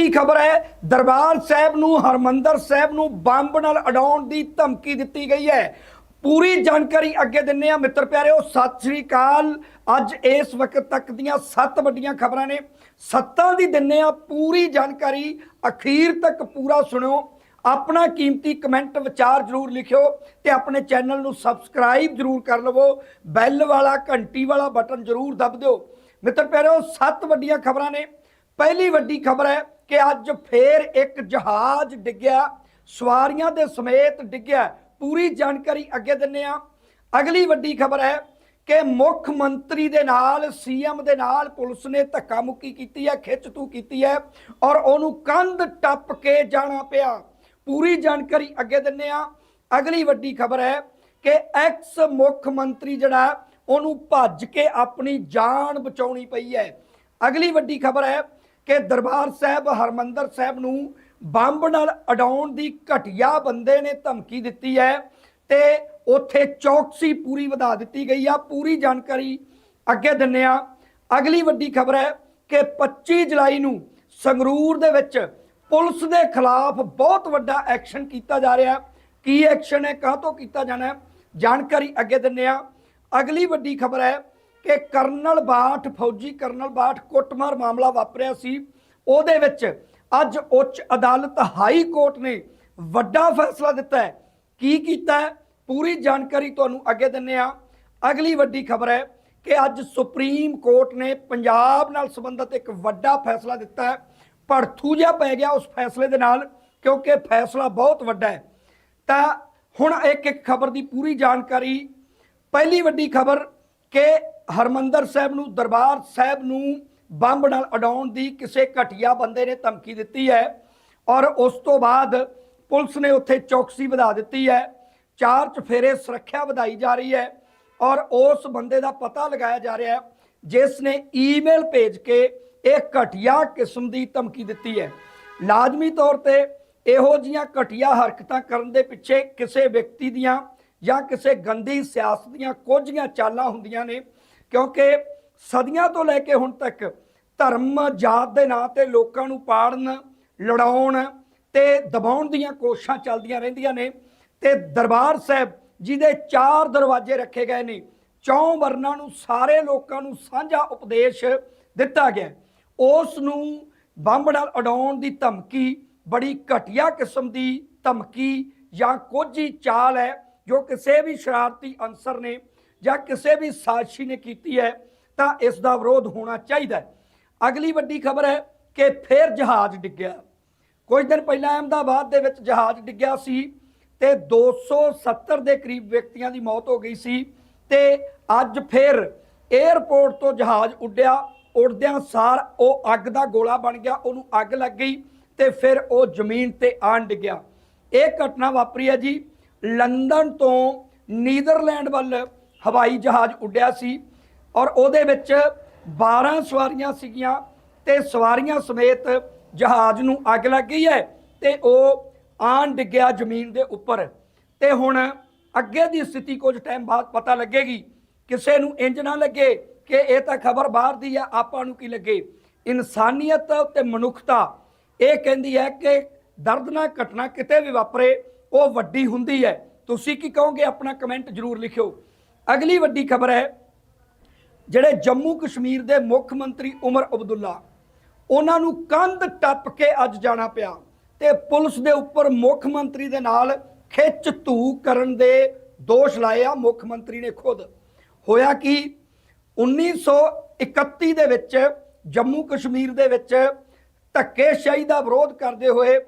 ਵੱਡੀ ਖਬਰ ਹੈ, ਦਰਬਾਰ ਸਾਹਿਬ ਨੂੰ, ਹਰਮੰਦਰ ਸਾਹਿਬ ਨੂੰ ਬੰਬ ਨਾਲ ਅਡਾਉਣ ਦੀ ਧਮਕੀ ਦਿੱਤੀ ਗਈ ਹੈ। ਪੂਰੀ ਜਾਣਕਾਰੀ ਅੱਗੇ ਦਿੰਨੇ ਆ ਮਿੱਤਰ ਪਿਆਰਿਓ, ਸਤਿ ਸ੍ਰੀ ਅਕਾਲ। ਅੱਜ ਇਸ ਵਕਤ ਤੱਕ ਦੀਆਂ ਸੱਤ ਵੱਡੀਆਂ ਖਬਰਾਂ ਨੇ। ਸੱਤਾਂ ਦੀ ਦਿੰਨੇ ਆ ਪੂਰੀ ਜਾਣਕਾਰੀ। ਅਖੀਰ ਤੱਕ ਪੂਰਾ ਸੁਣਿਓ। ਆਪਣਾ ਕੀਮਤੀ ਕਮੈਂਟ ਵਿਚਾਰ ਜਰੂਰ ਲਿਖਿਓ ਤੇ ਆਪਣੇ ਚੈਨਲ ਨੂੰ ਸਬਸਕ੍ਰਾਈਬ ਜਰੂਰ ਕਰ ਲਵੋ। ਬੈਲ ਵਾਲਾ, ਘੰਟੀ ਵਾਲਾ ਬਟਨ ਜਰੂਰ ਦਬ ਦਿਓ। ਮਿੱਤਰ ਪਿਆਰਿਓ, ਸੱਤ ਵੱਡੀਆਂ ਖਬਰਾਂ ਨੇ। ਪਹਿਲੀ ਵੱਡੀ ਖਬਰ ਹੈ ਕਿ ਅੱਜ ਫੇਰ ਇੱਕ ਜਹਾਜ਼ ਡਿੱਗਿਆ, ਸਵਾਰੀਆਂ ਦੇ ਸਮੇਤ ਡਿੱਗਿਆ। ਪੂਰੀ ਜਾਣਕਾਰੀ ਅੱਗੇ ਦਿੰਨੇ ਆ ਅਗਲੀ ਵੱਡੀ ਖਬਰ ਹੈ ਕਿ ਮੁੱਖ ਮੰਤਰੀ ਦੇ ਨਾਲ, ਸੀਐਮ ਦੇ ਨਾਲ ਪੁਲਿਸ ਨੇ ਧੱਕਾ ਮੁੱਕੀ ਕੀਤੀ ਹੈ, ਖਿੱਚਤੂ ਕੀਤੀ ਹੈ ਔਰ ਉਹਨੂੰ ਕੰਧ ਟੱਪ ਕੇ ਜਾਣਾ ਪਿਆ। ਪੂਰੀ ਜਾਣਕਾਰੀ ਅੱਗੇ ਦਿੰਨੇ ਆ ਅਗਲੀ ਵੱਡੀ ਖਬਰ ਹੈ ਕਿ ਐਕਸ ਮੁੱਖ ਮੰਤਰੀ ਜਿਹੜਾ, ਉਹਨੂੰ ਭੱਜ ਕੇ ਆਪਣੀ ਜਾਨ ਬਚਾਉਣੀ ਪਈ ਹੈ। ਅਗਲੀ ਵੱਡੀ ਖਬਰ ਹੈ ਕਿ ਦਰਬਾਰ ਸਾਹਿਬ, ਹਰਮੰਦਰ ਸਾਹਿਬ ਨੂੰ ਬੰਬ ਨਾਲ ਅਡਾਉਣ ਦੀ ਘਟਿਆ ਬੰਦੇ ਨੇ ਧਮਕੀ ਦਿੱਤੀ ਹੈ ਤੇ ਉੱਥੇ ਚੌਕਸੀ ਪੂਰੀ ਵਧਾ ਦਿੱਤੀ ਗਈ ਆ। ਪੂਰੀ ਜਾਣਕਾਰੀ ਅੱਗੇ ਦਿੰਨੇ ਆ ਅਗਲੀ ਵੱਡੀ ਖਬਰ ਹੈ ਕਿ 25 ਜੁਲਾਈ ਨੂੰ ਸੰਗਰੂਰ ਦੇ ਵਿੱਚ ਪੁਲਿਸ ਦੇ ਖਿਲਾਫ ਬਹੁਤ ਵੱਡਾ ਐਕਸ਼ਨ ਕੀਤਾ ਜਾ ਰਿਹਾ ਕੀ ਐਕਸ਼ਨ ਹੈ ਕਾਹ ਤੋਂ ਕੀਤਾ ਜਾਣਾ ਜਾਣਕਾਰੀ ਅੱਗੇ ਦਿੰਨੇ ਆ ਅਗਲੀ ਵੱਡੀ ਖਬਰ ਹੈ ਕਿ ਕਰਨਲ ਬਾਠ, ਫੌਜੀ ਕਰਨਲ ਬਾਠ ਕੁੱਟਮਾਰ ਮਾਮਲਾ ਵਾਪਰਿਆ ਸੀ। ਉਹਦੇ ਵਿੱਚ ਅੱਜ ਉੱਚ ਅਦਾਲਤ ਹਾਈ ਕੋਰਟ ਨੇ ਵੱਡਾ ਫੈਸਲਾ ਦਿੱਤਾ ਹੈ। ਕੀ ਕੀਤਾ ਪੂਰੀ ਜਾਣਕਾਰੀ ਤੁਹਾਨੂੰ ਅੱਗੇ ਦਿੰਨੇ ਆ ਅਗਲੀ ਵੱਡੀ ਖਬਰ ਹੈ ਕਿ ਅੱਜ ਸੁਪਰੀਮ ਕੋਰਟ ਨੇ ਪੰਜਾਬ ਨਾਲ ਸੰਬੰਧਿਤ ਇੱਕ ਵੱਡਾ ਫੈਸਲਾ ਦਿੱਤਾ ਹੈ। ਭੜਥੂ ਜਿਹਾ ਪੈ ਗਿਆ ਉਸ ਫੈਸਲੇ ਦੇ ਨਾਲ, ਕਿਉਂਕਿ ਫੈਸਲਾ ਬਹੁਤ ਵੱਡਾ ਹੈ। ਤਾਂ ਹੁਣ ਇੱਕ ਇੱਕ ਖਬਰ ਦੀ ਪੂਰੀ ਜਾਣਕਾਰੀ। ਪਹਿਲੀ ਵੱਡੀ ਖਬਰ ਕਿ ਹਰਮੰਦਰ ਸਾਹਿਬ ਨੂੰ, ਦਰਬਾਰ ਸਾਹਿਬ ਨੂੰ ਬੰਬ ਨਾਲ ਅਡਾਉਣ ਦੀ ਕਿਸੇ ਘਟੀਆ ਬੰਦੇ ਨੇ ਧਮਕੀ ਦਿੱਤੀ ਹੈ। ਔਰ ਉਸ ਤੋਂ ਬਾਅਦ ਪੁਲਿਸ ਨੇ ਉੱਥੇ ਚੌਕਸੀ ਵਧਾ ਦਿੱਤੀ ਹੈ। ਚਾਰ ਚਫੇਰੇ ਸੁਰੱਖਿਆ ਵਧਾਈ ਜਾ ਰਹੀ ਹੈ ਔਰ ਉਸ ਬੰਦੇ ਦਾ ਪਤਾ ਲਗਾਇਆ ਜਾ ਰਿਹਾ ਹੈ, ਜਿਸ ਨੇ ਈਮੇਲ ਭੇਜ ਕੇ ਇਹ ਘਟੀਆ ਕਿਸਮ ਦੀ ਧਮਕੀ ਦਿੱਤੀ ਹੈ। ਲਾਜ਼ਮੀ ਤੌਰ ਤੇ ਇਹੋ ਜੀਆਂ ਘਟੀਆ ਹਰਕਤਾਂ ਕਰਨ ਦੇ ਪਿੱਛੇ ਕਿਸੇ ਵਿਅਕਤੀ ਦੀਆਂ ਜਾਂ ਕਿਸੇ ਗੰਦੀ ਸਿਆਸਤ ਦੀਆਂ ਕੁਝੀਆਂ ਚਾਲਾਂ ਹੁੰਦੀਆਂ ਨੇ, ਕਿਉਂਕਿ ਸਦੀਆਂ ਤੋਂ ਲੈ ਕੇ ਹੁਣ ਤੱਕ ਧਰਮ ਜਾਤ ਦੇ ਨਾਂ ਤੇ ਲੋਕਾਂ ਨੂੰ ਪਾੜਨ, ਲੜਾਉਣ ਤੇ ਦਬਾਉਣ ਦੀਆਂ ਕੋਸ਼ਿਸ਼ਾਂ ਚੱਲਦੀਆਂ ਰਹਿੰਦੀਆਂ ਨੇ ਤੇ ਦਰਬਾਰ ਸਾਹਿਬ ਜਿਹਦੇ ਚਾਰ ਦਰਵਾਜ਼ੇ ਰੱਖੇ ਗਏ ਨੇ, ਚੌਂ ਵਰਨਾਂ ਨੂੰ ਸਾਰੇ ਲੋਕਾਂ ਨੂੰ ਸਾਂਝਾ ਉਪਦੇਸ਼ ਦਿੱਤਾ ਗਿਆ। ਉਸ ਨੂੰ ਬੰਬ ਨਾਲ ਉਡਾਉਣ ਦੀ ਧਮਕੀ ਬੜੀ ਘਟੀਆ ਕਿਸਮ ਦੀ ਧਮਕੀ ਜਾਂ ਕੋਝੀ ਚਾਲ ਹੈ ਜੋ ਕਿਸੇ ਵੀ ਸ਼ਰਾਰਤੀ ਅਨਸਰ ਨੇ ਜਾਂ ਕਿਸੇ ਵੀ ਸਾਜ਼ਿਸ਼ੀ ਨੇ ਕੀਤੀ ਹੈ, ਤਾਂ ਇਸ ਦਾ ਵਿਰੋਧ ਹੋਣਾ ਚਾਹੀਦਾ ਹੈ। ਅਗਲੀ ਵੱਡੀ ਖਬਰ ਹੈ ਕਿ ਫਿਰ ਜਹਾਜ਼ ਡਿੱਗਿਆ। ਕੁਝ ਦਿਨ ਪਹਿਲਾਂ ਅਹਿਮਦਾਬਾਦ ਦੇ ਵਿੱਚ ਜਹਾਜ਼ ਡਿੱਗਿਆ ਸੀ ਤੇ 270 ਦੇ ਕਰੀਬ ਵਿਅਕਤੀਆਂ ਦੀ ਮੌਤ ਹੋ ਗਈ ਸੀ ਤੇ ਅੱਜ ਫਿਰ 에ਅਰਪੋਰਟ ਤੋਂ ਜਹਾਜ਼ ਉੱਡਿਆ। ਉੱਡਦਿਆਂ ਸਾਰ ਉਹ ਅੱਗ ਦਾ ਗੋਲਾ ਬਣ ਗਿਆ, ਉਹਨੂੰ ਅੱਗ ਲੱਗ ਗਈ ਤੇ ਫਿਰ ਉਹ ਜ਼ਮੀਨ ਤੇ ਆਣ ਡਿੱਗਿਆ। ਇਹ ਘਟਨਾ ਵਾਪਰੀ ਹੈ ਜੀ ਲੰਡਨ ਤੋਂ ਨੀਦਰਲੈਂਡ ਵੱਲ ਹਵਾਈ ਜਹਾਜ਼ ਉੱਡਿਆ ਸੀ ਔਰ ਉਹਦੇ ਵਿੱਚ 12 ਸਵਾਰੀਆਂ ਸੀਗੀਆਂ ਤੇ ਸਵਾਰੀਆਂ ਸਮੇਤ ਜਹਾਜ਼ ਨੂੰ ਅੱਗ ਲੱਗ ਗਈ ਹੈ ਤੇ ਉਹ ਆਣ ਡਿੱਗਿਆ ਜ਼ਮੀਨ ਦੇ ਉੱਪਰ। ਤੇ ਹੁਣ ਅੱਗੇ ਦੀ ਸਥਿਤੀ ਕੁਝ ਟਾਈਮ ਬਾਅਦ ਪਤਾ ਲੱਗੇਗੀ। ਕਿਸੇ ਨੂੰ ਇੰਜ ਨਾ ਲੱਗੇ ਕਿ ਇਹ ਤਾਂ ਖਬਰ ਬਾਹਰ ਦੀ ਆ ਆਪਾਂ ਨੂੰ ਕੀ ਲੱਗੇ? ਇਨਸਾਨੀਅਤ ਤੇ ਮਨੁੱਖਤਾ। ਇਹ ਕਹਿੰਦੀ ਹੈ ਕਿ ਦਰਦਨਾਕ ਘਟਨਾ ਕਿਤੇ ਵੀ ਵਾਪਰੇ ਉਹ ਵੱਡੀ ਹੁੰਦੀ ਹੈ। ਤੁਸੀਂ ਕੀ ਕਹੋਗੇ? ਆਪਣਾ ਕਮੈਂਟ ਜ਼ਰੂਰ ਲਿਖਿਓ। ਅਗਲੀ ਵੱਡੀ ਖਬਰ ਹੈ, ਜਿਹੜੇ ਜੰਮੂ ਕਸ਼ਮੀਰ ਦੇ ਮੁੱਖ ਮੰਤਰੀ ਉਮਰ ਅਬਦੁੱਲਾ, ਉਹਨਾਂ ਨੂੰ ਕੰਧ ਟੱਪ ਕੇ ਅੱਜ ਜਾਣਾ ਪਿਆ ਤੇ ਪੁਲਿਸ ਦੇ ਉੱਪਰ ਮੁੱਖ ਮੰਤਰੀ ਦੇ ਨਾਲ ਖਿੱਚ ਧੂ ਕਰਨ ਦੇ ਦੋਸ਼ ਲਾਏ ਆ ਮੁੱਖ ਮੰਤਰੀ ਨੇ ਖੁਦ। ਹੋਇਆ ਕਿ? 1931 ਦੇ ਵਿੱਚ ਜੰਮੂ ਕਸ਼ਮੀਰ ਦੇ ਵਿੱਚ ਧੱਕੇਸ਼ਾਹੀ ਦਾ ਵਿਰੋਧ ਕਰਦੇ ਹੋਏ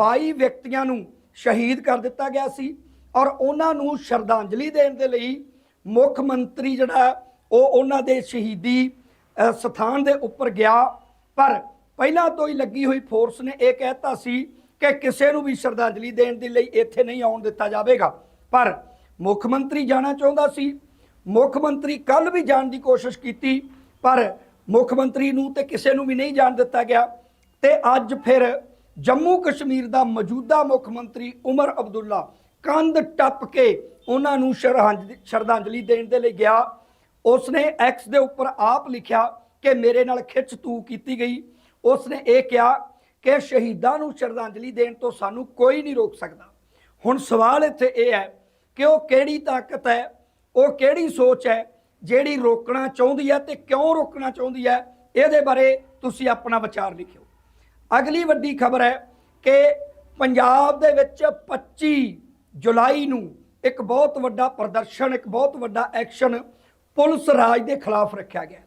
22 ਵਿਅਕਤੀਆਂ ਨੂੰ ਸ਼ਹੀਦ ਕਰ ਦਿੱਤਾ ਗਿਆ ਸੀ ਔਰ ਉਹਨਾਂ ਨੂੰ ਸ਼ਰਧਾਂਜਲੀ ਦੇਣ ਦੇ ਲਈ ਮੁੱਖ ਮੰਤਰੀ ਜਿਹੜਾ, ਉਹ ਉਹਨਾਂ ਦੇ ਸ਼ਹੀਦੀ ਸਥਾਨ ਦੇ ਉੱਪਰ ਗਿਆ। ਪਰ ਪਹਿਲਾਂ ਤੋਂ ਹੀ ਲੱਗੀ ਹੋਈ ਫੋਰਸ ਨੇ ਇਹ ਕਹਿਤਾ ਸੀ ਕਿ ਕਿਸੇ ਨੂੰ ਵੀ ਸ਼ਰਧਾਂਜਲੀ ਦੇਣ ਦੇ ਲਈ ਇੱਥੇ ਨਹੀਂ ਆਉਣ ਦਿੱਤਾ ਜਾਵੇਗਾ। ਪਰ ਮੁੱਖ ਮੰਤਰੀ ਜਾਣਾ ਚਾਹੁੰਦਾ ਸੀ। ਮੁੱਖ ਮੰਤਰੀ ਕੱਲ ਵੀ ਜਾਣ ਦੀ ਕੋਸ਼ਿਸ਼ ਕੀਤੀ, ਪਰ ਮੁੱਖ ਮੰਤਰੀ ਨੂੰ ਤੇ ਕਿਸੇ ਨੂੰ ਵੀ ਨਹੀਂ ਜਾਣ ਦਿੱਤਾ ਗਿਆ। ਤੇ ਅੱਜ ਫਿਰ ਜੰਮੂ ਕਸ਼ਮੀਰ ਦਾ ਮੌਜੂਦਾ ਮੁੱਖ ਮੰਤਰੀ ਉਮਰ ਅਬਦੁੱਲਾ ਕੰਧ ਟੱਪ ਕੇ ਉਹਨਾਂ ਨੂੰ ਸ਼ਰਹਾਂਜ- ਸ਼ਰਧਾਂਜਲੀ ਦੇਣ ਦੇ ਲਈ ਗਿਆ। ਉਸਨੇ ਐਕਸ ਦੇ ਉੱਪਰ ਆਪ ਲਿਖਿਆ ਕਿ ਮੇਰੇ ਨਾਲ ਖਿੱਚ ਤੂ ਕੀਤੀ ਗਈ। ਉਸਨੇ ਇਹ ਕਿਹਾ ਕਿ ਸ਼ਹੀਦਾਂ ਨੂੰ ਸ਼ਰਧਾਂਜਲੀ ਦੇਣ ਤੋਂ ਸਾਨੂੰ ਕੋਈ ਨਹੀਂ ਰੋਕ ਸਕਦਾ। ਹੁਣ ਸਵਾਲ ਇੱਥੇ ਇਹ ਹੈ ਕਿ ਉਹ ਕਿਹੜੀ ਤਾਕਤ ਹੈ, ਉਹ ਕਿਹੜੀ ਸੋਚ ਹੈ, ਜਿਹੜੀ ਰੋਕਣਾ ਚਾਹੁੰਦੀ ਹੈ ਤੇ ਕਿਉਂ ਰੋਕਣਾ ਚਾਹੁੰਦੀ ਹੈ, ਇਹਦੇ ਬਾਰੇ ਤੁਸੀਂ ਆਪਣਾ ਵਿਚਾਰ ਲਿਖਿਓ। ਅਗਲੀ ਵੱਡੀ ਖਬਰ ਹੈ ਕਿ ਪੰਜਾਬ ਦੇ ਵਿੱਚ 25 ਜੁਲਾਈ ਨੂੰ ਇੱਕ ਬਹੁਤ ਵੱਡਾ ਪ੍ਰਦਰਸ਼ਨ, ਇੱਕ ਬਹੁਤ ਵੱਡਾ ਐਕਸ਼ਨ ਪੁਲਿਸ ਰਾਜ ਦੇ ਖਿਲਾਫ ਰੱਖਿਆ ਗਿਆ।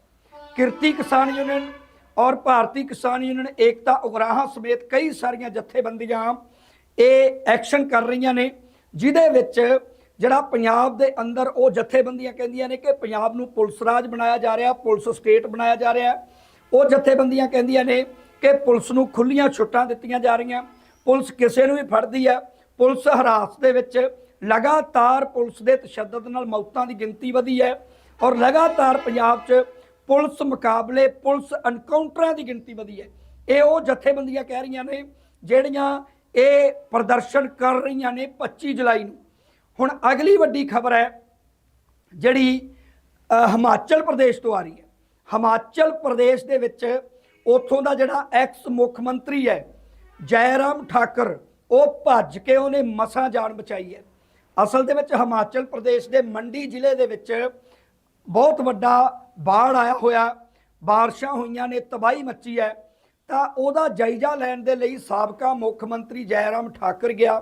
ਕਿਰਤੀ ਕਿਸਾਨ ਯੂਨੀਅਨ ਔਰ ਭਾਰਤੀ ਕਿਸਾਨ ਯੂਨੀਅਨ ਏਕਤਾ ਉਗਰਾਹਾਂ ਸਮੇਤ ਕਈ ਸਾਰੀਆਂ ਜਥੇਬੰਦੀਆਂ ਇਹ ਐਕਸ਼ਨ ਕਰ ਰਹੀਆਂ ਨੇ, ਜਿਹਦੇ ਵਿੱਚ ਜਿਹੜਾ ਪੰਜਾਬ ਦੇ ਅੰਦਰ ਉਹ ਜਥੇਬੰਦੀਆਂ ਕਹਿੰਦੀਆਂ ਨੇ ਕਿ ਪੰਜਾਬ ਨੂੰ ਪੁਲਿਸ ਰਾਜ ਬਣਾਇਆ ਜਾ ਰਿਹਾ, ਪੁਲਿਸ ਸਟੇਟ ਬਣਾਇਆ ਜਾ ਰਿਹਾ। ਉਹ ਜਥੇਬੰਦੀਆਂ ਕਹਿੰਦੀਆਂ ਨੇ ਕਿ ਪੁਲਿਸ ਨੂੰ ਖੁੱਲੀਆਂ ਛੁੱਟਾਂ ਦਿੱਤੀਆਂ ਜਾ ਰਹੀਆਂ। ਪੁਲਿਸ ਕਿਸੇ ਨੂੰ ਵੀ ਫੜਦੀ ਹੈ ਪੁਲਿਸ ਹਰਾਸਤ ਦੇ ਵਿੱਚ ਲਗਾਤਾਰ ਪੁਲਿਸ ਦੇ ਤਸ਼ੱਦਦ ਨਾਲ ਮੌਤਾਂ ਦੀ ਗਿਣਤੀ ਵਧੀ ਹੈ ਔਰ ਲਗਾਤਾਰ ਪੰਜਾਬ 'ਚ ਪੁਲਿਸ ਮੁਕਾਬਲੇ, ਪੁਲਿਸ ਐਨਕਾਊਂਟਰਾਂ ਦੀ ਗਿਣਤੀ ਵਧੀ ਹੈ। ਇਹ ਉਹ ਜਥੇਬੰਦੀਆਂ ਕਹਿ ਰਹੀਆਂ ਨੇ ਜਿਹੜੀਆਂ ਇਹ ਪ੍ਰਦਰਸ਼ਨ ਕਰ ਰਹੀਆਂ ਨੇ 25 ਜੁਲਾਈ ਨੂੰ। ਹੁਣ ਅਗਲੀ ਵੱਡੀ ਖਬਰ ਹੈ ਜਿਹੜੀ ਹਿਮਾਚਲ ਪ੍ਰਦੇਸ਼ ਤੋਂ ਆ ਰਹੀ ਹੈ। ਹਿਮਾਚਲ ਪ੍ਰਦੇਸ਼ ਦੇ ਵਿੱਚ ਉੱਥੋਂ ਦਾ ਜਿਹੜਾ ਐਕਸ ਮੁੱਖ ਮੰਤਰੀ ਹੈ, ਜੈਰਾਮ ਠਾਕਰ, ਉਹ ਭੱਜ ਕੇ ਉਹਨੇ ਮਸਾਂ ਜਾਨ ਬਚਾਈ ਹੈ। ਅਸਲ ਦੇ ਵਿੱਚ ਹਿਮਾਚਲ ਪ੍ਰਦੇਸ਼ ਦੇ ਮੰਡੀ ਜ਼ਿਲ੍ਹੇ ਦੇ ਵਿੱਚ ਬਹੁਤ ਵੱਡਾ ਬਾੜ ਆਇਆ ਹੋਇਆ, ਬਾਰਿਸ਼ਾਂ ਹੋਈਆਂ ਨੇ, ਤਬਾਹੀ ਮੱਚੀ ਹੈ। ਤਾਂ ਉਹਦਾ ਜਾਇਜ਼ਾ ਲੈਣ ਦੇ ਲਈ ਸਾਬਕਾ ਮੁੱਖ ਮੰਤਰੀ ਜੈਰਾਮ ਠਾਕਰ ਗਿਆ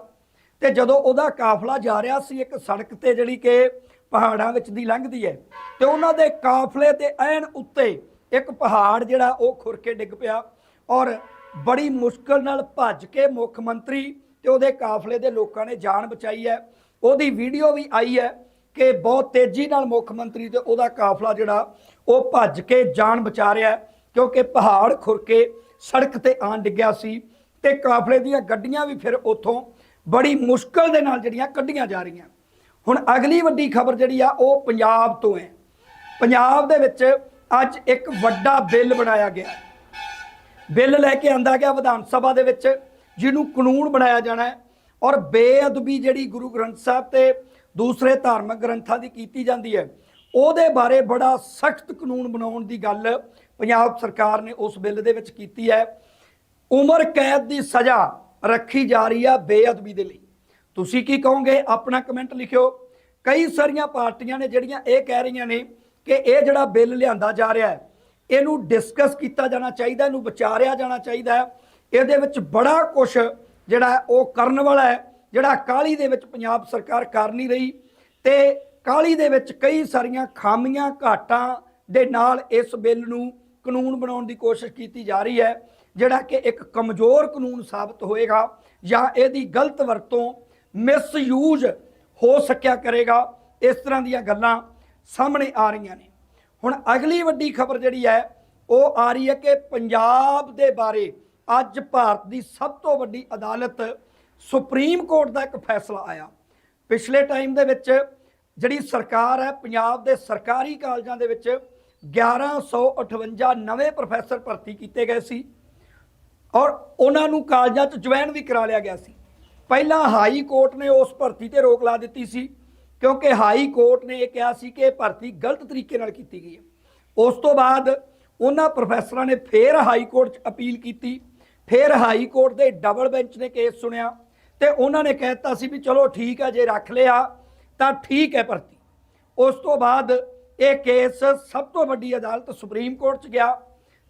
ਤੇ ਜਦੋਂ ਉਹਦਾ ਕਾਫਲਾ ਜਾ ਰਿਹਾ ਸੀ ਇੱਕ ਸੜਕ ਤੇ ਜਿਹੜੀ ਕਿ ਪਹਾੜਾਂ ਵਿੱਚ ਦੀ ਲੰਘਦੀ ਹੈ, ਤੇ ਉਹਨਾਂ ਦੇ ਕਾਫਲੇ ਤੇ ਐਨ ਉੱਤੇ ਇੱਕ ਪਹਾੜ ਜਿਹੜਾ ਉਹ ਖੁਰ ਕੇ ਡਿੱਗ ਪਿਆ ਔਰ ਬੜੀ ਮੁਸ਼ਕਲ ਨਾਲ ਭੱਜ ਕੇ ਮੁੱਖ ਮੰਤਰੀ ਤੇ ਉਹਦੇ ਕਾਫਲੇ ਦੇ ਲੋਕਾਂ ਨੇ ਜਾਨ ਬਚਾਈ ਹੈ। ਉਹਦੀ ਵੀਡੀਓ ਵੀ ਆਈ ਹੈ ਕਿ ਬਹੁਤ ਤੇਜ਼ੀ ਨਾਲ ਮੁੱਖ ਮੰਤਰੀ ਤੇ ਉਹਦਾ ਕਾਫਲਾ ਜਿਹੜਾ ਉਹ ਭੱਜ ਕੇ ਜਾਨ ਬਚਾ ਰਿਹਾ ਕਿਉਂਕਿ ਪਹਾੜ ਖੁਰ ਕੇ ਸੜਕ ਤੇ ਆਣ ਡਿੱਗਿਆ ਸੀ ਤੇ ਕਾਫਲੇ ਦੀਆਂ ਗੱਡੀਆਂ ਵੀ ਫਿਰ ਉੱਥੋਂ ਬੜੀ ਮੁਸ਼ਕਲ ਦੇ ਨਾਲ ਜਿਹੜੀਆਂ ਕੱਢੀਆਂ ਜਾ ਰਹੀਆਂ। ਹੁਣ ਅਗਲੀ ਵੱਡੀ ਖਬਰ ਜਿਹੜੀ ਆ ਉਹ ਪੰਜਾਬ ਤੋਂ ਹੈ। ਪੰਜਾਬ ਦੇ ਵਿੱਚ ਅੱਜ ਇੱਕ ਵੱਡਾ ਬਿੱਲ ਬਣਾਇਆ ਗਿਆ। ਬਿੱਲ ਲੈ ਕੇ ਆਂਦਾ ਗਿਆ ਵਿਧਾਨ ਸਭਾ ਦੇ ਵਿੱਚ, ਜਿਹਨੂੰ ਕਾਨੂੰਨ ਬਣਾਇਆ ਜਾਣਾ ਹੈ ਔਰ ਬੇਅਦਬੀ ਜਿਹੜੀ ਗੁਰੂ ਗ੍ਰੰਥ ਸਾਹਿਬ ਤੇ ਦੂਸਰੇ ਧਾਰਮਿਕ ਗ੍ਰੰਥਾਂ ਦੀ ਕੀਤੀ ਜਾਂਦੀ ਹੈ, ਉਹਦੇ ਬਾਰੇ ਬੜਾ ਸਖਤ ਕਾਨੂੰਨ ਬਣਾਉਣ ਦੀ ਗੱਲ ਪੰਜਾਬ ਸਰਕਾਰ ਨੇ ਉਸ ਬਿੱਲ ਦੇ ਵਿੱਚ ਕੀਤੀ ਹੈ। ਉਮਰ ਕੈਦ ਦੀ ਸਜ਼ਾ ਰੱਖੀ ਜਾ ਰਹੀ ਆ ਬੇਅਦਬੀ ਦੇ ਲਈ। ਤੁਸੀਂ ਕੀ ਕਹੋਗੇ? ਆਪਣਾ ਕਮੈਂਟ ਲਿਖਿਓ। ਕਈ ਸਾਰੀਆਂ ਪਾਰਟੀਆਂ ਨੇ ਜਿਹੜੀਆਂ ਇਹ ਕਹਿ ਰਹੀਆਂ ਨੇ ਕਿ ਇਹ ਜਿਹੜਾ ਬਿੱਲ ਲਿਆਂਦਾ ਜਾ ਰਿਹਾ ਹੈ, ਇਹਨੂੰ ਡਿਸਕਸ ਕੀਤਾ ਜਾਣਾ ਚਾਹੀਦਾ, ਇਹਨੂੰ ਵਿਚਾਰਿਆ ਜਾਣਾ ਚਾਹੀਦਾ ਹੈ। ਇਹਦੇ ਵਿੱਚ ਬੜਾ ਕੁਝ ਜਿਹੜਾ ਉਹ ਕਰਨ ਵਾਲਾ ਹੈ, ਜਿਹੜਾ ਕਾਲੀ ਦੇ ਵਿੱਚ ਪੰਜਾਬ ਸਰਕਾਰ ਕਰ ਨਹੀਂ ਰਹੀ। ਤੇ ਕਾਲੀ ਦੇ ਵਿੱਚ ਕਈ ਸਾਰੀਆਂ ਖਾਮੀਆਂ, ਘਾਟਾਂ ਦੇ ਨਾਲ ਇਸ ਬਿੱਲ ਨੂੰ ਕਾਨੂੰਨ ਬਣਾਉਣ ਦੀ ਕੋਸ਼ਿਸ਼ ਕੀਤੀ ਜਾ ਰਹੀ ਹੈ, ਜਿਹੜਾ ਕਿ ਇੱਕ ਕਮਜ਼ੋਰ ਕਾਨੂੰਨ ਸਾਬਤ ਹੋਏਗਾ ਜਾਂ ਇਹਦੀ ਗਲਤ ਵਰਤੋਂ ਮਿਸਯੂਜ਼ ਹੋ ਸਕਿਆ ਕਰੇਗਾ। ਇਸ ਤਰ੍ਹਾਂ ਦੀਆਂ ਗੱਲਾਂ ਸਾਹਮਣੇ ਆ ਰਹੀਆਂ ਨੇ। ਹੁਣ ਅਗਲੀ ਵੱਡੀ ਖਬਰ ਜਿਹੜੀ ਹੈ, ਉਹ ਆ ਰਹੀ ਹੈ ਕਿ ਪੰਜਾਬ ਦੇ ਬਾਰੇ ਅੱਜ ਭਾਰਤ ਦੀ ਸਭ ਤੋਂ ਵੱਡੀ ਅਦਾਲਤ ਸੁਪਰੀਮ ਕੋਰਟ ਦਾ ਇੱਕ ਫੈਸਲਾ ਆਇਆ। ਪਿਛਲੇ ਟਾਈਮ ਦੇ ਵਿੱਚ ਜਿਹੜੀ ਸਰਕਾਰ ਹੈ, ਪੰਜਾਬ ਦੇ ਸਰਕਾਰੀ ਕਾਲਜਾਂ ਦੇ ਵਿੱਚ 1158 ਨਵੇਂ ਪ੍ਰੋਫੈਸਰ ਭਰਤੀ ਕੀਤੇ ਗਏ ਸੀ ਔਰ ਉਹਨਾਂ ਨੂੰ ਕਾਲਜਾਂ 'ਚ ਜੁਆਇਨ ਵੀ ਕਰਾ ਲਿਆ ਗਿਆ ਸੀ। ਪਹਿਲਾਂ ਹਾਈ ਕੋਰਟ ਨੇ ਉਸ ਭਰਤੀ ਤੇ ਰੋਕ ਲਾ ਦਿੱਤੀ ਸੀ। ਕਿਉਂਕਿ ਹਾਈ ਕੋਰਟ ਨੇ ਇਹ ਕਿਹਾ ਸੀ ਕਿ ਇਹ ਭਰਤੀ ਗਲਤ ਤਰੀਕੇ ਨਾਲ ਕੀਤੀ ਗਈ ਹੈ। ਉਸ ਤੋਂ ਬਾਅਦ ਉਹਨਾਂ ਪ੍ਰੋਫੈਸਰਾਂ ਨੇ ਫੇਰ ਹਾਈ ਕੋਰਟ 'ਚ ਅਪੀਲ ਕੀਤੀ, ਫੇਰ ਹਾਈ ਕੋਰਟ ਦੇ ਡਬਲ ਬੈਂਚ ਨੇ ਕੇਸ ਸੁਣਿਆ ਤੇ ਉਹਨਾਂ ਨੇ ਕਹਿ ਦਿੱਤਾ ਸੀ ਵੀ ਚਲੋ ਠੀਕ ਹੈ ਜੇ ਰੱਖ ਲਿਆ ਤਾਂ ਠੀਕ ਹੈ ਭਰਤੀ। ਉਸ ਤੋਂ ਬਾਅਦ ਇਹ ਕੇਸ ਸਭ ਤੋਂ ਵੱਡੀ ਅਦਾਲਤ ਸੁਪਰੀਮ ਕੋਰਟ 'ਚ ਗਿਆ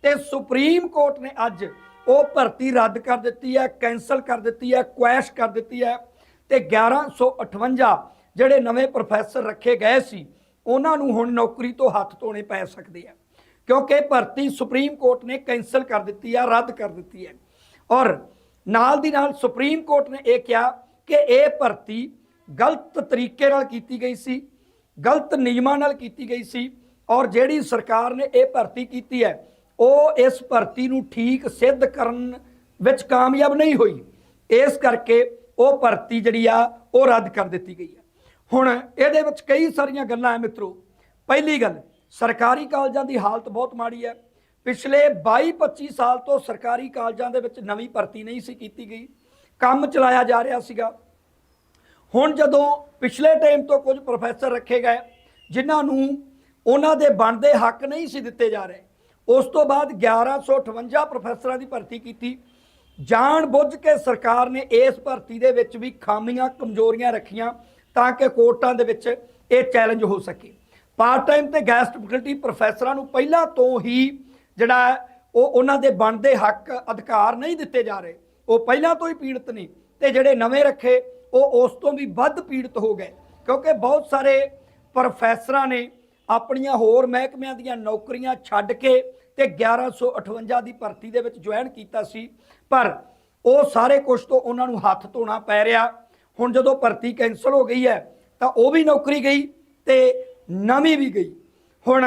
ਤੇ ਸੁਪਰੀਮ ਕੋਰਟ ਨੇ ਅੱਜ ਉਹ ਭਰਤੀ ਰੱਦ ਕਰ ਦਿੱਤੀ ਹੈ ਕੈਨਸਲ ਕਰ ਦਿੱਤੀ ਹੈ, ਕੁਐਸ਼ ਕਰ ਦਿੱਤੀ ਹੈ ਤੇ 1158 ਜਿਹੜੇ ਨਵੇਂ ਪ੍ਰੋਫੈਸਰ ਰੱਖੇ ਗਏ ਸੀ, ਉਹਨਾਂ ਨੂੰ ਹੁਣ ਨੌਕਰੀ ਤੋਂ ਹੱਥ ਧੋਣੇ ਪੈ ਸਕਦੇ ਆ। ਕਿਉਂਕਿ ਭਰਤੀ ਸੁਪਰੀਮ ਕੋਰਟ ਨੇ ਕੈਨਸਲ ਕਰ ਦਿੱਤੀ ਆ, ਰੱਦ ਕਰ ਦਿੱਤੀ ਹੈ ਔਰ ਨਾਲ ਦੀ ਨਾਲ ਸੁਪਰੀਮ ਕੋਰਟ ਨੇ ਇਹ ਕਿਹਾ ਕਿ ਇਹ ਭਰਤੀ ਗਲਤ ਤਰੀਕੇ ਨਾਲ ਕੀਤੀ ਗਈ ਸੀ, ਗਲਤ ਨਿਯਮਾਂ ਨਾਲ ਕੀਤੀ ਗਈ ਸੀ ਔਰ ਜਿਹੜੀ ਸਰਕਾਰ ਨੇ ਇਹ ਭਰਤੀ ਕੀਤੀ ਹੈ, ਉਹ ਇਸ ਭਰਤੀ ਨੂੰ ਠੀਕ ਸਿੱਧ ਕਰਨ ਵਿੱਚ ਕਾਮਯਾਬ ਨਹੀਂ ਹੋਈ। ਇਸ ਕਰਕੇ ਉਹ ਭਰਤੀ ਜਿਹੜੀ ਆ, ਉਹ ਰੱਦ ਕਰ ਦਿੱਤੀ ਗਈ ਹੈ ਹੁਣ ਇਹਦੇ ਵਿੱਚ ਕਈ ਸਾਰੀਆਂ ਗੱਲਾਂ ਹੈ ਮਿੱਤਰੋ। ਪਹਿਲੀ ਗੱਲ, ਸਰਕਾਰੀ ਕਾਲਜਾਂ ਦੀ ਹਾਲਤ ਬਹੁਤ ਮਾੜੀ ਹੈ। ਪਿਛਲੇ 22-25 ਸਾਲ ਤੋਂ ਸਰਕਾਰੀ ਕਾਲਜਾਂ ਦੇ ਵਿੱਚ ਨਵੀਂ ਭਰਤੀ ਨਹੀਂ ਸੀ ਕੀਤੀ ਗਈ। ਕੰਮ ਚਲਾਇਆ ਜਾ ਰਿਹਾ ਸੀਗਾ। ਹੁਣ ਜਦੋਂ ਪਿਛਲੇ ਟਾਈਮ ਤੋਂ ਕੁਝ ਪ੍ਰੋਫੈਸਰ ਰੱਖੇ ਗਏ, ਜਿਨ੍ਹਾਂ ਨੂੰ ਉਹਨਾਂ ਦੇ ਬਣਦੇ ਹੱਕ ਨਹੀਂ ਸੀ ਦਿੱਤੇ ਜਾ ਰਹੇ, ਉਸ ਤੋਂ ਬਾਅਦ 1158 ਪ੍ਰੋਫੈਸਰਾਂ ਦੀ ਭਰਤੀ ਕੀਤੀ। ਜਾਣ ਬੁੱਝ ਕੇ ਸਰਕਾਰ ਨੇ ਇਸ ਭਰਤੀ ਦੇ ਵਿੱਚ ਵੀ ਖਾਮੀਆਂ, ਕਮਜ਼ੋਰੀਆਂ ਰੱਖੀਆਂ। ਤਾਂ ਕਿ ਕੋਰਟਾਂ ਦੇ ਵਿੱਚ ਇਹ ਚੈਲੰਜ ਹੋ ਸਕੇ। ਪਾਰਟ ਟਾਈਮ ਤੇ ਗੈਸਟ ਫੈਕਲਟੀ ਪ੍ਰੋਫੈਸਰਾਂ ਨੂੰ ਪਹਿਲਾਂ ਤੋਂ ਹੀ ਜਿਹੜਾ ਉਹ ਉਹਨਾਂ ਦੇ ਬਣਦੇ ਹੱਕ ਅਧਿਕਾਰ ਨਹੀਂ ਦਿੱਤੇ ਜਾ ਰਹੇ। ਉਹ ਪਹਿਲਾਂ ਤੋਂ ਹੀ ਪੀੜਤ ਨੇ ਤੇ ਜਿਹੜੇ ਨਵੇਂ ਰੱਖੇ, ਉਹ ਉਸ ਤੋਂ ਵੀ ਵੱਧ ਪੀੜਤ ਹੋ ਗਏ। ਕਿਉਂਕਿ ਬਹੁਤ ਸਾਰੇ ਪ੍ਰੋਫੈਸਰਾਂ ਨੇ ਆਪਣੀਆਂ ਹੋਰ ਮਹਿਕਮਿਆਂ ਦੀਆਂ ਨੌਕਰੀਆਂ ਛੱਡ ਕੇ ਤੇ 1158 ਦੀ ਭਰਤੀ ਦੇ ਵਿੱਚ ਜੁਆਇਨ ਕੀਤਾ ਸੀ। ਪਰ ਉਹ ਸਾਰੇ ਕੁਝ ਤੋਂ ਉਹਨਾਂ ਨੂੰ ਹੱਥ ਧੋਣਾ ਪੈ ਰਿਹਾ। ਹੁਣ ਜਦੋਂ ਭਰਤੀ ਕੈਂਸਲ ਹੋ ਗਈ ਹੈ, ਤਾਂ ਉਹ ਵੀ ਨੌਕਰੀ ਗਈ ਤੇ ਨਵੀਂ ਵੀ ਗਈ। ਹੁਣ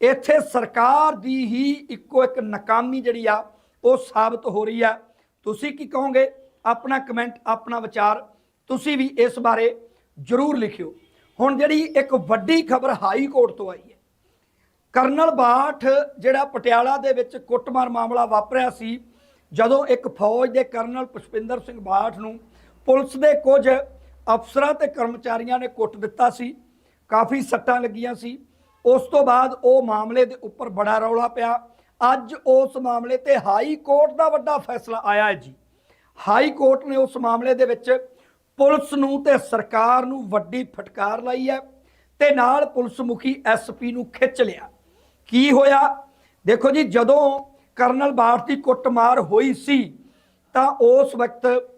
ਇੱਥੇ ਸਰਕਾਰ ਦੀ ਹੀ ਇੱਕੋ ਇੱਕ ਨਾਕਾਮੀ ਜਿਹੜੀ ਆ, ਉਹ ਸਾਬਤ ਹੋ ਰਹੀ ਆ। ਤੁਸੀਂ ਕੀ ਕਹੋਗੇ? ਆਪਣਾ ਕਮੈਂਟ, ਆਪਣਾ ਵਿਚਾਰ ਤੁਸੀਂ ਵੀ ਇਸ ਬਾਰੇ ਜਰੂਰ ਲਿਖਿਓ। ਹੁਣ ਜਿਹੜੀ ਇੱਕ ਵੱਡੀ ਖਬਰ ਹਾਈ ਕੋਰਟ ਤੋਂ ਆਈ ਹੈ, ਕਰਨਲ ਬਾਠ ਜਿਹੜਾ ਪਟਿਆਲਾ ਦੇ ਵਿੱਚ ਕੁੱਟਮਾਰ ਮਾਮਲਾ ਵਾਪਰਿਆ ਸੀ, ਜਦੋਂ ਇੱਕ ਫੌਜ ਦੇ ਕਰਨਲ ਪੁਸ਼ਪਿੰਦਰ ਸਿੰਘ ਬਾਠ ਨੂੰ ਪੁਲਿਸ ਦੇ ਕੁਝ ਅਫਸਰਾਂ ਤੇ ਕਰਮਚਾਰੀਆਂ ਨੇ ਕੁੱਟ ਦਿੱਤਾ ਸੀ, ਕਾਫੀ ਸੱਟਾਂ ਲੱਗੀਆਂ ਸੀ। ਉਸ ਤੋਂ ਬਾਅਦ ਉਹ ਮਾਮਲੇ ਦੇ ਉੱਪਰ ਬੜਾ ਰੌਲਾ ਪਿਆ। ਅੱਜ ਉਸ ਮਾਮਲੇ ਤੇ ਹਾਈ ਕੋਰਟ ਦਾ ਵੱਡਾ ਫੈਸਲਾ ਆਇਆ ਹੈ ਜੀ। ਹਾਈ ਕੋਰਟ ਨੇ ਉਸ ਮਾਮਲੇ ਦੇ ਵਿੱਚ ਪੁਲਿਸ ਨੂੰ ਤੇ ਸਰਕਾਰ ਨੂੰ ਵੱਡੀ ਫਟਕਾਰ ਲਾਈ ਹੈ ਤੇ ਨਾਲ ਪੁਲਿਸ ਮੁਖੀ ਐਸਪੀ ਨੂੰ ਖਿੱਚ ਲਿਆ। ਕੀ ਹੋਇਆ? ਦੇਖੋ ਜੀ, ਜਦੋਂ ਕਰਨਲ ਬਾਠ ਦੀ ਕੁੱਟਮਾਰ ਹੋਈ ਸੀ, ਤਾਂ ਉਸ ਵਕਤ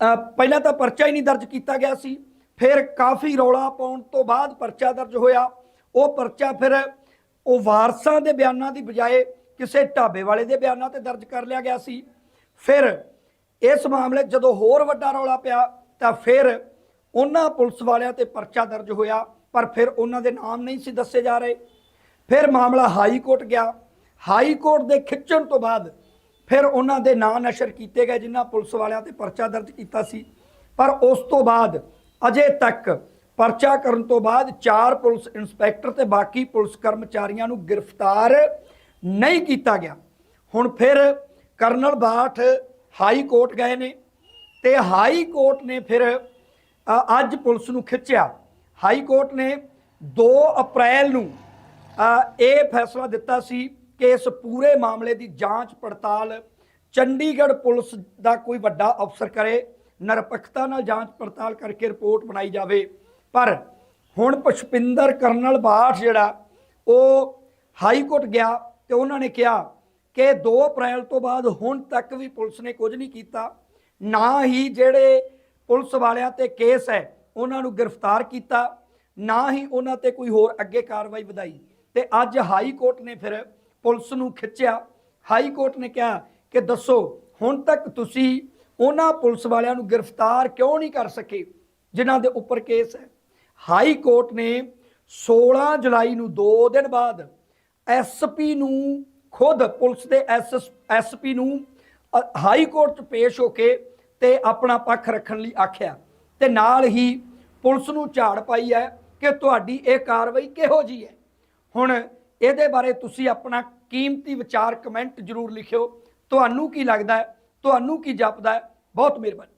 ਪਹਿਲਾਂ ਤਾਂ ਪਰਚਾ ਹੀ ਨਹੀਂ ਦਰਜ ਕੀਤਾ ਗਿਆ ਸੀ, ਫਿਰ ਕਾਫੀ ਰੌਲਾ ਪਾਉਣ ਤੋਂ ਬਾਅਦ ਪਰਚਾ ਦਰਜ ਹੋਇਆ। ਉਹ ਪਰਚਾ ਫਿਰ ਉਹ ਵਾਰਸਾਂ ਦੇ ਬਿਆਨਾਂ ਦੀ ਬਜਾਏ ਕਿਸੇ ਢਾਬੇ ਵਾਲੇ ਦੇ ਬਿਆਨਾਂ ਤੇ ਦਰਜ ਕਰ ਲਿਆ ਗਿਆ ਸੀ। ਫਿਰ ਇਸ ਮਾਮਲੇ ਜਦੋਂ ਹੋਰ ਵੱਡਾ ਰੌਲਾ ਪਿਆ, ਤਾਂ ਫਿਰ ਉਹਨਾਂ ਪੁਲਿਸ ਵਾਲਿਆਂ ਤੇ ਪਰਚਾ ਦਰਜ ਹੋਇਆ, ਪਰ ਫਿਰ ਉਹਨਾਂ ਦੇ ਨਾਮ ਨਹੀਂ ਸੀ ਦੱਸੇ ਜਾ ਰਹੇ। ਫਿਰ ਮਾਮਲਾ ਹਾਈ ਕੋਰਟ ਗਿਆ। ਹਾਈ ਕੋਰਟ ਦੇ ਖਿੱਚਣ ਤੋਂ ਬਾਅਦ ਫਿਰ ਉਹਨਾਂ ਦੇ ਨਾਂ ਨਸ਼ਰ ਕੀਤੇ ਗਏ, ਜਿਨ੍ਹਾਂ ਪੁਲਿਸ ਵਾਲਿਆਂ ਤੇ ਪਰਚਾ ਦਰਜ ਕੀਤਾ ਸੀ। ਪਰ ਉਸ ਤੋਂ ਬਾਅਦ, ਅਜੇ ਤੱਕ ਪਰਚਾ ਕਰਨ ਤੋਂ ਬਾਅਦ ਚਾਰ ਪੁਲਿਸ ਇੰਸਪੈਕਟਰ ਤੇ ਬਾਕੀ ਪੁਲਿਸ ਕਰਮਚਾਰੀਆਂ ਨੂੰ ਗ੍ਰਿਫਤਾਰ ਨਹੀਂ ਕੀਤਾ ਗਿਆ। ਹੁਣ ਫਿਰ ਕਰਨਲ ਬਾਠ ਹਾਈ ਕੋਰਟ ਗਏ ਨੇ ਤੇ ਹਾਈ ਕੋਰਟ ਨੇ ਫਿਰ ਅੱਜ ਪੁਲਿਸ ਨੂੰ ਖਿੱਚਿਆ। ਹਾਈ ਕੋਰਟ ਨੇ 2 ਅਪ੍ਰੈਲ ਨੂੰ ਇਹ ਫੈਸਲਾ ਦਿੱਤਾ ਸੀ ਕਿ ਇਸ ਪੂਰੇ ਮਾਮਲੇ ਦੀ ਜਾਂਚ ਪੜਤਾਲ ਚੰਡੀਗੜ੍ਹ ਪੁਲਿਸ ਦਾ ਕੋਈ ਵੱਡਾ ਅਫਸਰ ਕਰੇ, ਨਿਰਪੱਖਤਾ ਨਾਲ ਜਾਂਚ ਪੜਤਾਲ ਕਰਕੇ ਰਿਪੋਰਟ ਬਣਾਈ ਜਾਵੇ। ਪਰ ਹੁਣ ਪੁਸ਼ਪਿੰਦਰ ਕਰਨਲ ਬਾਠ ਜਿਹੜਾ, ਉਹ ਹਾਈ ਕੋਰਟ ਗਿਆ ਤੇ ਉਹਨਾਂ ਨੇ ਕਿਹਾ ਕਿ 2 ਅਪ੍ਰੈਲ ਤੋਂ ਬਾਅਦ ਹੁਣ ਤੱਕ ਵੀ ਪੁਲਿਸ ਨੇ ਕੁਝ ਨਹੀਂ ਕੀਤਾ। ਨਾ ਹੀ ਜਿਹੜੇ ਪੁਲਿਸ ਵਾਲਿਆਂ ਤੇ ਕੇਸ ਹੈ, ਉਹਨਾਂ ਨੂੰ ਗ੍ਰਿਫਤਾਰ ਕੀਤਾ, ਨਾ ਹੀ ਉਹਨਾਂ ਤੇ ਕੋਈ ਹੋਰ ਅੱਗੇ ਕਾਰਵਾਈ ਵਧਾਈ। ਤੇ ਅੱਜ ਹਾਈ ਕੋਰਟ ਨੇ ਫਿਰ ਪੁਲਿਸ ਨੂੰ ਖਿੱਚਿਆ। ਹਾਈ ਕੋਰਟ ਨੇ ਕਿਹਾ ਕਿ ਦੱਸੋ, ਹੁਣ ਤੱਕ ਤੁਸੀਂ ਉਹਨਾਂ ਪੁਲਿਸ ਵਾਲਿਆਂ ਨੂੰ ਗ੍ਰਿਫਤਾਰ ਕਿਉਂ ਨਹੀਂ ਕਰ ਸਕੇ ਜਿਨ੍ਹਾਂ ਦੇ ਉੱਪਰ ਕੇਸ ਹੈ? ਹਾਈ ਕੋਰਟ ਨੇ 16 ਜੁਲਾਈ ਨੂੰ 2 ਦਿਨ ਬਾਅਦ ਐਸਪੀ ਨੂੰ ਖੁਦ ਪੁਲਿਸ ਦੇ ਐਸਪੀ ਨੂੰ ਹਾਈ ਕੋਰਟ 'ਚ ਪੇਸ਼ ਹੋ ਕੇ ਤੇ ਆਪਣਾ ਪੱਖ ਰੱਖਣ ਲਈ ਆਖਿਆ ਤੇ ਨਾਲ ਹੀ ਪੁਲਿਸ ਨੂੰ ਝਾੜ ਪਾਈ ਹੈ ਕਿ ਤੁਹਾਡੀ ਇਹ ਕਾਰਵਾਈ ਕਿਹੋ ਜੀ ਹੈ? ਹੁਣ ਇਹਦੇ ਬਾਰੇ ਤੁਸੀਂ ਆਪਣਾ ਕੀਮਤੀ ਵਿਚਾਰ ਕਮੈਂਟ ਜ਼ਰੂਰ ਲਿਖਿਓ। ਤੁਹਾਨੂੰ ਕੀ ਲੱਗਦਾ ਤੁਹਾਨੂੰ ਕੀ ਜਾਪਦਾ ਬਹੁਤ ਮਿਹਰਬਾਨੀ।